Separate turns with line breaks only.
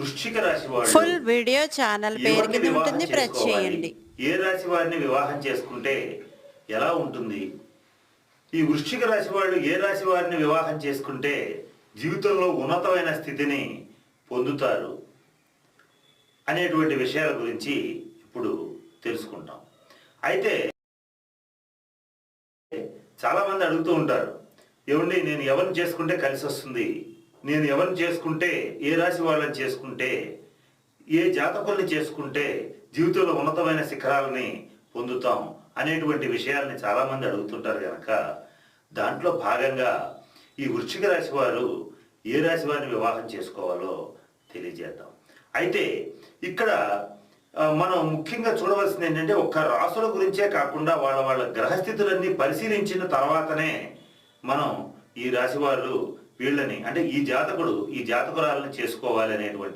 వృశ్చిక రాశి వాళ్ళు
ఫుల్ వీడియో ఛానల్ పేరు కింద ఉంటుంది ప్రెస్? చేయండి
ఏ రాశి వారిని వివాహం చేసుకుంటే ఎలా ఉంటుంది? ఈ వృశ్చిక రాశి వాళ్ళు ఏ రాశి వారిని వివాహం చేసుకుంటే జీవితంలో ఉన్నతమైన స్థితిని పొందుతారు అనేటువంటి విషయాల గురించి ఇప్పుడు తెలుసుకుంటాం. అయితే చాలా మంది అడుగుతూ ఉంటారు ఏమండి నేను ఎవరిని చేసుకుంటే కలిసి వస్తుంది నేను ఎవరిని చేసుకుంటే ఏ రాశి వాళ్ళని చేసుకుంటే ఏ జాతకుల్ని చేసుకుంటే జీవితంలో ఉన్నతమైన శిఖరాలని పొందుతాం అనేటువంటి విషయాల్ని చాలామంది అడుగుతుంటారు కనుక దాంట్లో భాగంగా ఈ వృశ్చిక రాశి వారు ఏ రాశి వారిని వివాహం చేసుకోవాలో తెలియజేద్దాం. అయితే ఇక్కడ మనం ముఖ్యంగా చూడవలసింది ఏంటంటే ఒక్క రాసుల గురించే కాకుండా వాళ్ళ వాళ్ళ గ్రహస్థితులన్నీ పరిశీలించిన తర్వాతనే మనం ఈ రాశి వాళ్ళు వీళ్ళని అంటే ఈ జాతకుడు ఈ జాతకురాలను చేసుకోవాలి అనేటువంటి